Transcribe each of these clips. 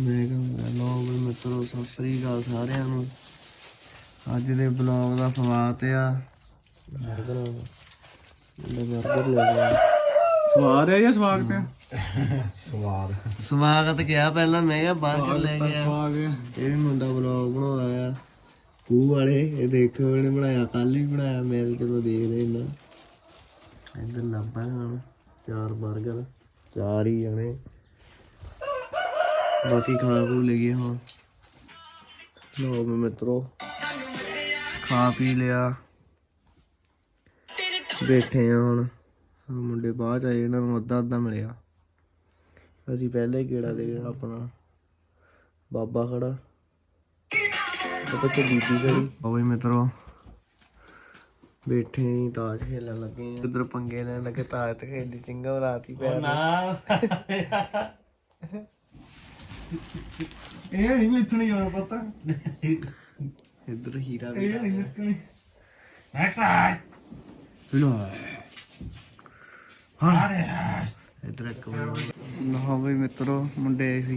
ਮੈਂ ਕਹਿੰਦਾ ਲੋ ਵੀ ਮਿੱਤਰੋ ਸਤਿ ਸ੍ਰੀ ਅਕਾਲ ਸਾਰਿਆਂ ਨੂੰ। ਅੱਜ ਦੇ ਬਲੌਗ ਦਾ ਸਵਾਗਤ ਆ। ਬਰਗਰ ਮੈਂ ਬਰਗਰ ਲੈ ਗਿਆ ਸਵਾਦ ਹੈ ਜਾਂ ਸਵਾਗਤ ਹੈ ਸਵਾਗਤ ਕਿਹਾ ਪਹਿਲਾਂ ਮੈਂ ਕਿਹਾ ਬਰਗਰ ਲੈ ਗਿਆ ਇਹ ਵੀ ਮੁੰਡਾ ਬਲੌਗ ਬਣਾਉਂਦਾ ਆ। ਕੂ ਵਾਲੇ ਇਹ ਦੇਖੋ ਇਹਨੇ ਬਣਾਇਆ ਕੱਲ ਹੀ ਬਣਾਇਆ ਮੈਂ ਤਾਂ ਚਲੋ ਦੇਖਦੇ ਇੰਨਾ ਇੱਧਰ ਲੱਭਾ ਹੁਣ ਚਾਰ 버ਗਰ ਚਾਰ ਹੀ ਜਣੇ। ਬਾਕੀ ਖਾ ਖੂ ਲਈਏ ਹੁਣ। ਲੋ ਮੈਂ ਮਿੱਤਰੋ ਖਾ ਪੀ ਲਿਆ। ਬੈਠੇ ਆ ਹੁਣ। ਮੁੰਡੇ ਬਾਅਦ ਆਏ ਇਹਨਾਂ ਨੂੰ ਅੱਧਾ ਅੱਧਾ ਮਿਲਿਆ। ਅਸੀਂ ਪਹਿਲੇ ਹੀ ਗੇੜਾ ਦੇ ਗਏ ਆਪਣਾ। ਬਾਬਾ ਖੜਾ। ਤੇ ਬੱਚੇ ਬੀਬੀ ਖੜੀ। ਓਏ ਮਿੱਤਰੋ ਬੈਠੇ ਨਹੀਂ ਤਾਸ਼ ਖੇਲਣ ਲੱਗੇ ਆ। ਉਧਰ ਪੰਗੇ ਲੈਣ ਲੱਗੇ ਤਾਸ਼ ਤੇ ਖੇਡੀ ਚਿੰਗਾ ਰਾਤੀ ਪੈ ਨਾ। ਇਹ ਨਹੀਂ ਲਿਖਣੀ ਜਾਣਾ ਪਤਾ। ਇੱਧਰ ਹੀਰਾ ਵੀ ਇਹ ਨਹੀਂ ਲਿਖਣੀ ਨੈਕਸਟ ਸਾਈਡ ਲੋ ਹਾਂ। ਇੱਧਰ ਇੱਕ ਨਾ ਬਈ ਮਿੱਤਰੋ ਮੁੰਡੇ ਆਏ ਸੀ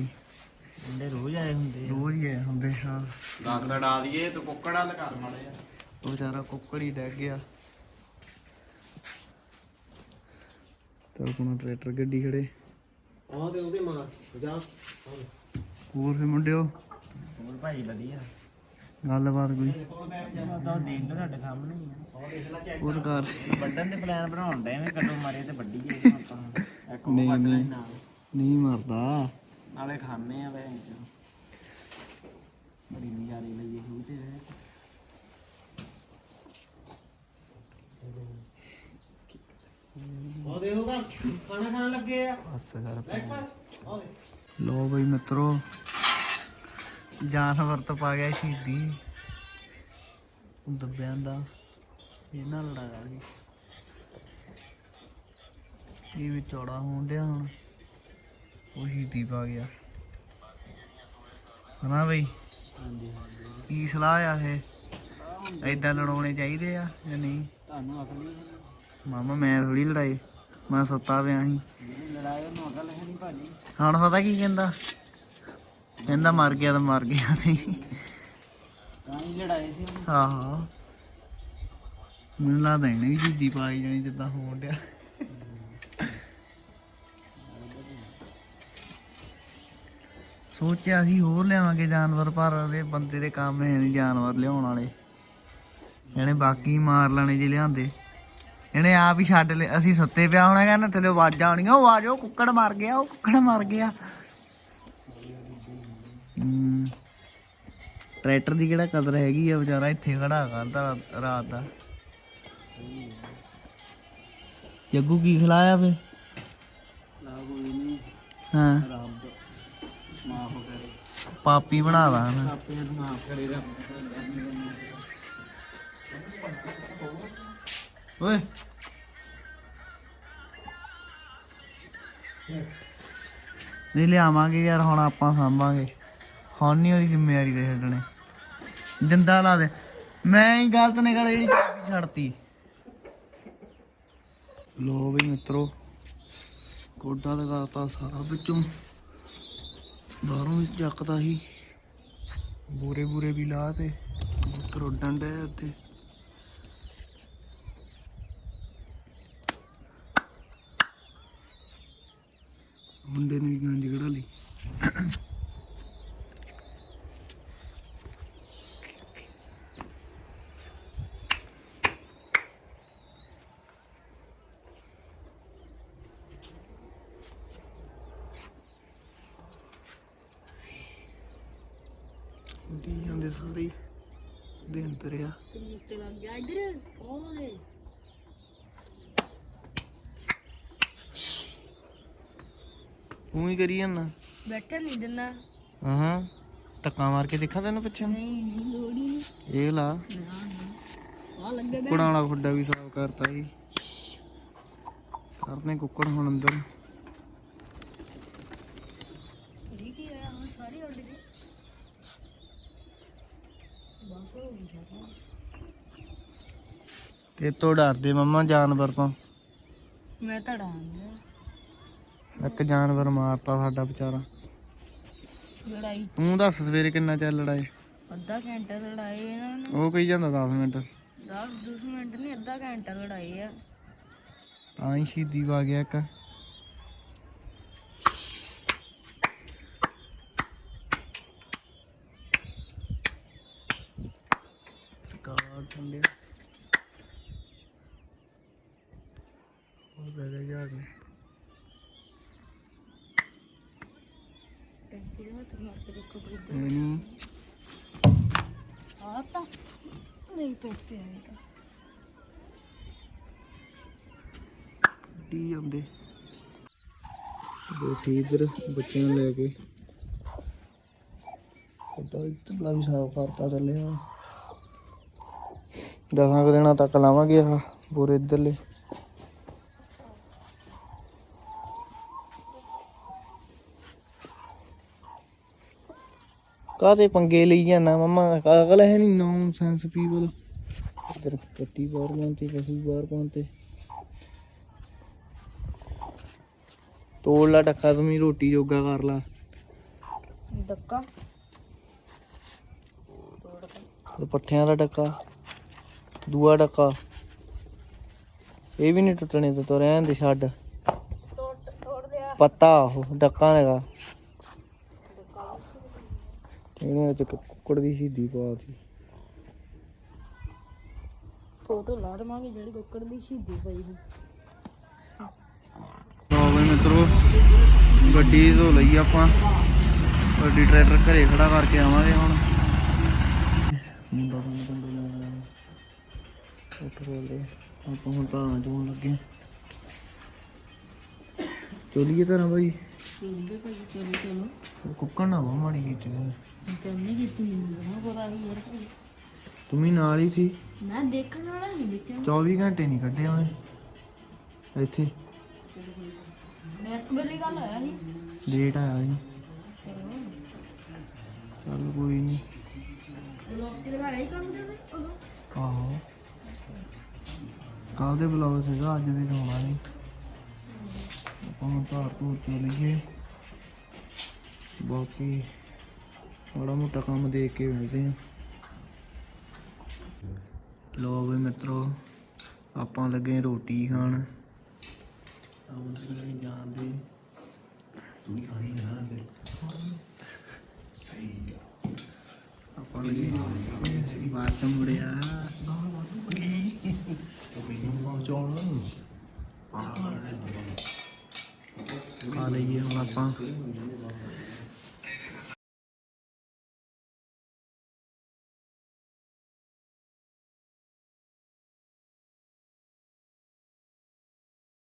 ਮੁੰਡੇ ਰੋਜ਼ ਆਏ ਹੁੰਦੇ ਰੋਜ਼ ਹੀ ਆਏ ਹੁੰਦੇ ਹਾਂ। ਦੱਸ ਡਾ ਦਈਏ ਤੂੰ ਕੁੱਕੜਾ ਲਗਾ ਮਾੜੇ ਉਹ ਵਿਚਾਰਾ ਕੁੱਕੜ ਹੀ ਡਹਿ ਗਿਆ। ਤਾਂ ਆਪਣਾ ਟਰੈਕਟਰ ਗੱਡੀ ਖੜੇ। ਉਹ ਤੇ ਉਹਦੇ ਮਾਰ ਜਾ ਹੋਰ ਫੇ ਮੁੰਡਿਓ? ਹੋਰ ਭਾਈ ਵਧੀਆ। ਗੱਲਬਾਤ ਕੋਈ? ਤਾਂ ਦੇਖ ਲਓ ਤੁਹਾਡੇ ਸਾਹਮਣੇ ਹੀ ਆ। ਉਹ ਤਾਂ ਕਾਰ। ਵੱਡਣ ਦੇ ਪਲਾਨ ਬਣਾਉਣ ਦੇ ਐਵੇਂ ਕਦੋਂ ਮਾਰੇ ਤੇ ਵੱਡੀ ਜੇ ਆਪਾਂ ਇੱਕ ਉਹ ਨਹੀਂ, ਵੱਢ ਨਹੀਂ। ਮਰਦਾ। ਨਾਲੇ ਖਾਣੇ ਆ ਵੇ ਬੜੀ ਨਜ਼ਾਰੇ ਲਈਏ ਖੂਹ ਤੇ। ਉਹ ਦੇਖੋਗਾ ਖਾਣਾ ਖਾਣ ਲੱਗੇ ਆ। ਬਸ ਕਰ ਲੋ ਬਈ ਮਿੱਤਰੋ ਜਾਨਵਰ ਤੋਂ ਪਾ ਗਿਆ ਸ਼ਹੀਦੀ। ਦੱਬਿਆਂ ਦਾ ਇਹ ਨਾਲ ਲੜਾਇਆ ਜੀ। ਇਹ ਵੀ ਚੌੜਾ ਹੋਣ ਡਿਆ ਹੁਣ। ਉਹ ਸ਼ਹੀਦੀ ਪਾ ਗਿਆ। ਹਨਾ ਬਈ? ਹਾਂਜੀ ਹਾਂਜੀ। ਕੀ ਸਲਾਹ ਆ ਇਹ? ਏਦਾਂ ਲੜਾਉਣੇ ਚਾਹੀਦੇ ਆ ਜਾਂ ਨਹੀਂ? ਤੁਹਾਨੂੰ ਅਕਲ ਨਹੀਂ ਮਾਮਾ, ਮੈਂ ਥੋੜੀ ਲੜਾਈ। ਮੈਂ ਸੁੱਤਾ ਪਿਆ ਸੀ। ਲੜਾਈ ਉਹਨੂੰ ਅਕਲ ਹੈ ਨਹੀਂ ਭਾਜੀ ਹੁਣ ਪਤਾ ਕੀ ਕਹਿੰਦਾ? ਕਹਿੰਦਾ ਮਰ ਗਿਆ ਤਾਂ ਮਰ ਗਿਆ ਸੀ। ਤਾਂ ਹੀ ਲੜਾਈ ਸੀ ਆਹੋ। ਮੈਨੂੰ ਲੱਗਦਾ ਇਹਨੇ ਵੀ ਜਿੱਦੀ ਪਾਈ ਜਾਣੀ ਜਿੱਦਾਂ ਹੋਣ ਡਿਆ। ਸੋਚਿਆ ਸੀ ਹੋਰ ਲਿਆਵਾਂਗੇ ਜਾਨਵਰ, ਪਰ ਉਹਦੇ ਬੰਦੇ ਦੇ ਕੰਮ ਹੈ ਨਹੀਂ ਜਾਨਵਰ ਲਿਆਉਣ ਵਾਲੇ। ਇਹਨੇ ਬਾਕੀ ਮਾਰ ਲੈਣੇ ਜੇ ਲਿਆਂਦੇ। ਇਹਨੇ ਆਪ ਹੀ ਛੱਡ ਲਏ ਅਸੀਂ ਸੁੱਤੇ ਪਿਆ ਹੋਣਾ ਕਹਿੰਦਾ ਥੱਲੇ ਆਵਾਜ਼ਾਂ ਆਉਣੀਆਂ ਉਹ ਆ ਜਾਓ ਕੁੱਕੜ ਮਰ ਗਿਆ ਉਹ ਕੁੱਕੜ ਮਰ ਗਿਆ। ਟਰੈਕਟਰ ਦੀ ਕਿਹੜਾ ਕਦਰ ਹੈਗੀ ਆ ਵਿਚਾਰਾ ਇੱਥੇ ਖੜਾ ਕਰਦਾ ਰਾਤ ਦਾ। ਜੱਗੂ ਕੀ ਖਿਲਾਇਆ ਫੇ ਲਾ ਹਾਂ। ਪਾਪੀ ਹਨਾ ਆਪੇ ਨੂੰ ਮਾਫ ਕਰੇ ਰੱਬ। ਓਏ। ਨਹੀਂ, ਲਿਆਵਾਂਗੇ ਯਾਰ, ਹੁਣ ਆਪਾਂ ਸਾਂਭਾਂਗੇ। ਹੁਣ ਨਹੀਂ ਉਹਦੀ ਜ਼ਿੰਮੇਵਾਰੀ ਦੇ ਛੱਡਣੇ ਜਿੰਦਾ ਲਾ ਦੇ। ਮੈਂ ਹੀ ਗਲਤ ਨਿਕਲ ਜਿਹੜੀ ਚਾਬੀ ਛੱਡਤੀ। ਲੋ ਵੀ ਮਿੱਤਰੋ ਕੋਡਾ ਤਾਂ ਕਰਤਾ ਸਾਹ ਵਿੱਚੋਂ। ਬਾਹਰੋਂ ਵੀ ਚੱਕਦਾ ਸੀ। ਬੂਰੇ ਬੂਰੇ ਵੀ ਲਾ ਤੇ ਕਬੂਤਰ ਉੱਡਣ ਦੇ ਉੱਤੇ। ਮੁੰਡੇ ਨੇ ਵੀ ਗਾਂਜ ਕਢਾ ਲਈ ਡੀ ਜਾਂਦੇ ਸਾਰੇ ਹੀ। ਦੇ ਅੰਦਰ ਆ ਉੱਤੇ ਲੱਗ ਗਿਆ ਇਧਰ ਉਹ ਦੇ ਤੂੰ ਹੀ ਕਰੀ ਜਾਂਦਾ। ਬੈਠਣ ਨਹੀਂ ਦਿੰਦਾ। ਹਾਂ ਧੱਕਾ ਮਾਰ ਕੇ ਦੇਖਾਂ ਤੈਨੂੰ ਪਿੱਛੇ ਨੂੰ? ਨਹੀਂ ਨਹੀਂ ਲੋੜੀ ਨਹੀਂ। ਇਹ ਲਾ। ਆ ਲੱਗੇ ਬੈ ਵਾਲਾ ਖੁੱਡਾ ਵੀ ਸਾਫ਼ ਕਰਤਾ ਜੀ। ਕਰਨੇ ਕੁੱਕੜ ਹੁਣ ਅੰਦਰ। ਠੀਕ ਹੀ ਆ ਹੁਣ ਸਾਰੇ ਉੱਡ ਗਏ ਬਸ ਹੋ ਗਈ ਸਾਰਾ। ਤੇ ਤੋਂ ਡਰਦੇ ਮੰਮਾ ਜਾਨਵਰ ਤੋਂ। ਮੈਂ ਤਾਂ ਡਾਂਗਾ ਇੱਕ ਜਾਨਵਰ ਮਾਰਤਾ ਸਾਡਾ ਵਿਚਾਰਾ। ਲੜਾਈ। ਤੂੰ ਦੱਸ ਸਵੇਰੇ ਕਿੰਨਾ ਚੱਲ ਲੜਾਏ ਅੱਧਾ ਘੰਟਾ ਲੜਾਈ ਇਹਨਾਂ ਨੇ। ਉਹ ਕਹੀ ਜਾਂਦਾ 10 ਮਿੰਟ। 10 10 ਮਿੰਟ ਨਹੀਂ ਅੱਧਾ ਘੰਟਾ ਲੜਾਈ ਆ। ਤਾਂ ਹੀ ਸ਼ਹੀਦੀ ਵਾ ਗਿਆ ਇੱਕ। ਸਰਕਾਰ ਠੰਡੇ ਉਹ ਬੈਠੇ ਜਾ ਕੇ ਟੈਂਕੀ ਦੇ ਹੱਥ ਮਾਰ ਕੇ ਦੇਖੋ ਕੋਈ ਨਹੀਂ ਆ ਤਾਂ ਨਹੀਂ ਪੈਟ ਪਿਆ ਇਹ ਤਾਂ ਟੀ ਜਾਂਦੇ ਬੈਠੀ ਬੱਚਿਆਂ ਨੂੰ ਲੈ ਕੇ ਉਹਦਾ ਇੱਧਰਲਾ ਵੀ ਸਾਫ਼ ਕਰਤਾ ਥੱਲੇ ਆ ਦਸਾਂ ਕੁ ਦਿਨਾਂ ਤੱਕ ਲਾਵਾਂਗੇ ਆ ਪੂਰੇ ਇੱਧਰਲੇ। ਕਾਹਦੇ ਪੰਗੇ ਲਈ ਜਾਂਦਾ ਮਮਾ? ਅਗਲ ਹੈ ਨਹੀਂ ਨੌਨਸੈਂਸ ਪੀਪਲ ਇੱਧਰ ਕੱਟੀ ਬਾਹਰ ਪਾਉਂਦੇ ਪਸ਼ੂ ਬਾਹਰ ਪਾਉਂਦੇ। ਤੋੜ ਲਾ ਟੱਕਾ ਤੂੰ ਵੀ ਰੋਟੀ ਜੋਗਾ ਕਰ ਲਾ। ਡੱਕਾ? ਪੱਠਿਆਂ ਦਾ ਟੱਕਾ ਦੂਆ ਟੱਕਾ ਇਹ ਵੀ ਨਹੀਂ ਟੁੱਟਣੇ ਤੇ ਤੋ ਰਹਿਣ ਦੇ ਛੱਡ। ਤੋੜ ਤੋੜ ਲਿਆ। ਪੱਤਾ ਉਹ ਡੱਕਾ ਹੈਗਾ। ਇਹਨੇ ਵਿੱਚ ਕੁੱਕੜ ਦੀ ਸ਼ਹੀਦੀ ਪਾਤੀ ਫੋਟੋ ਲਾ ਦਵਾਂਗੇ ਜਿਹੜੀ ਕੁੱਕੜ ਦੀ ਸ਼ਹੀਦੀ ਪਈ ਸੀ। ਲੋ ਬਈ ਮਿੱਤਰੋ ਗੱਡੀ ਧੋ ਲਈ ਆਪਾਂ। ਗੱਡੀ ਟਰੈਕਟਰ ਘਰੇ ਖੜਾ ਕਰਕੇ ਆਵਾਂਗੇ ਹੁਣ। ਮੁੰਡਾ ਤੋਂ ਮੁੰਡਾ ਲੈਣਾ ਪੈਟਰੋਲ ਆਪਾਂ ਹੁਣ ਤਾਂ ਚੋਣ ਲੱਗੇ। ਚੋਲੀਏ ਤਾਂ ਚਲੋ ਭਾਈ ਚਲੋ। ਚਲੋ ਕੁੱਕੜ ਨਾ ਬਹੁਤ ਮਾੜੀ ਕੀਤੀ ਤੂੰ। ਤਾਂ ਨਹੀਂ ਕੀਤੀ ਮੈਨੂੰ ਪਤਾ ਵੀ ਯਾਰ ਭਾਈ ਤੂੰ ਵੀ ਨਾਲ ਹੀ ਸੀ। ਮੈਂ ਦੇਖਣ ਵਾਲਾ ਹੀ ਵਿੱਚ। 24 ਘੰਟੇ ਨਹੀਂ ਕੱਢੇ ਉਹਨੇ। ਇੱਥੇ। ਮੈਂ ਗੱਲ ਸੀ। ਲੇਟ ਆਇਆ ਸੀ। ਚੱਲ ਕੋਈ ਨਹੀਂ। ਲੋਕ ਤੇ ਲਗਾਇਆ ਹੀ ਕੰਮ ਦੇ ਵਿੱਚ ਆਹੋ। ਕੱਲ ਦੇ ਬਲੌਗ ਸੀਗਾ ਅੱਜ ਦੇ ਹੋਣਾ ਨਹੀਂ ਆਪਾਂ ਹੁਣ ਧਾਰ ਧੂਰ ਚੋ ਲਈਏ। ਬਾਕੀ ਮਾੜਾ ਮੋਟਾ ਕੰਮ ਦੇਖ ਕੇ ਮਿਲਦੇ ਆ ਲੋ ਵੀ ਮਿੱਤਰੋ ਆਪਾਂ ਲੱਗੇ ਰੋਟੀ ਖਾਣ। ਆਉਂ ਤੁਸੀਂ ਜਾਣਦੇ। ਤੂੰ ਵੀ ਖਾਣੀ ਨਾ ਸਹੀ ਆਪਾਂ ਲੱਗੇ ਬਾਸ ਮੁੜਿਆ ਖਾ ਲਈਏ ਹੁਣ ਆਪਾਂ।